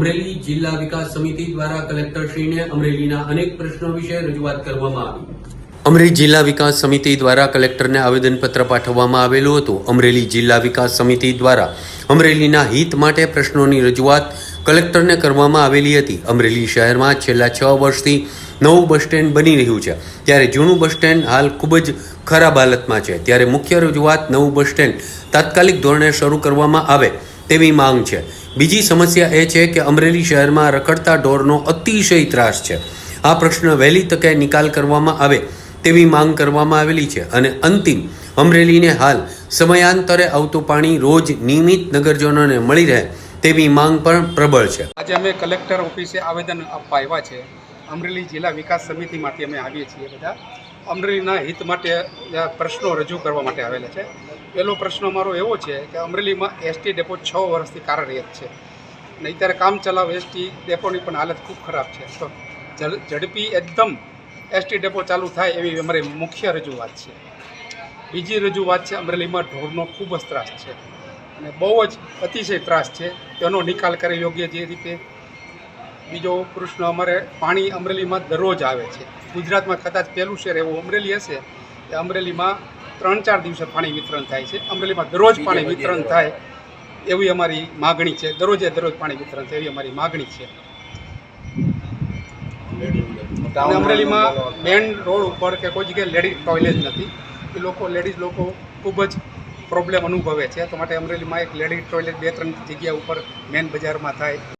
અમરેલી જિલ્લા વિકાસ સમિતિ દ્વારા કલેક્ટરશ્રીને અમરેલીના અનેક પ્રશ્નો વિશે રજૂઆત કરવામાં આવી. અમરેલી જિલ્લા વિકાસ સમિતિ દ્વારા કલેક્ટરને આવેદનપત્ર પાઠવવામાં આવેલું હતું. અમરેલી જિલ્લા વિકાસ સમિતિ દ્વારા અમરેલીના હિત માટે પ્રશ્નોની રજૂઆત કલેક્ટરને કરવામાં આવેલી હતી. અમરેલી શહેરમાં છેલ્લા છ વર્ષથી નવું બસ સ્ટેન્ડ બની રહ્યું છે. ત્યારે જૂનું બસ સ્ટેન્ડ હાલ ખૂબ જ ખરાબ હાલતમાં છે. ત્યારે મુખ્ય રજૂઆત નવું બસ સ્ટેન્ડ તાત્કાલિક ધોરણે શરૂ કરવામાં આવે તેવી માંગ છે. બીજી સમસ્યા એ છે કે અમરેલી શહેરમાં રખડતા ઢોરનો અતિશય ત્રાસ છે. આ પ્રશ્ન વહેલી તકે નિકાલ કરવામાં આવે તેવી માંગ કરવામાં આવેલી છે અને અંતિમ અમરેલીને હાલ સમયાંતરે આવતું પાણી રોજ નિયમિત નગરજનોને મળી રહે તેવી માંગ પણ પ્રબળ છે. આજે અમે કલેક્ટર ઓફિસે આવેદન આપવા આવ્યા છે. અમરેલી જિલ્લા વિકાસ સમિતિમાંથી અમે આવીએ છીએ બધા. અમરેલીના હિત માટે પ્રશ્નો રજૂ કરવા માટે આવેલા છે. પહેલો પ્રશ્ન અમારો એવો છે કે અમરેલીમાં એસટી ડેપો છ વર્ષથી કાર્યરત છે. અને અત્યારે કામ ચલાવ એસટી ડેપોની પણ હાલત ખૂબ ખરાબ છે. તો ઝડપી એકદમ એસટી ડેપો ચાલુ થાય એવી અમારી મુખ્ય રજૂઆત છે. બીજી રજૂઆત છે અમરેલીમાં ઢોરનો ખૂબ જ ત્રાસ છે. અને બહુ જ અતિશય ત્રાસ છે. તેનો નિકાલ કરે યોગ્ય જે રીતે બીજો પ્રશ્ન અમારે પાણી અમરેલીમાં દરરોજ આવે છે. ગુજરાતમાં કદાચ પહેલું શહેર એવું અમરેલી હશે કે અમરેલીમાં ત્રણ ચાર દિવસે પાણી વિતરણ થાય છે. અમરેલીમાં દરરોજ પાણી વિતરણ થાય એવી અમારી માગણી છે. દરરોજે દરરોજ પાણી વિતરણ થાય એવી અમારી માગણી છે. અમરેલીમાં મેન રોડ ઉપર કે કોઈ જગ્યાએ લેડીઝ ટોયલેટ નથી. એ લોકો લેડીઝ લોકો ખૂબ જ પ્રોબ્લેમ અનુભવે છે. તો માટે અમરેલીમાં એક લેડીઝ ટોયલેટ બે ત્રણ જગ્યા ઉપર મેન બજારમાં થાય.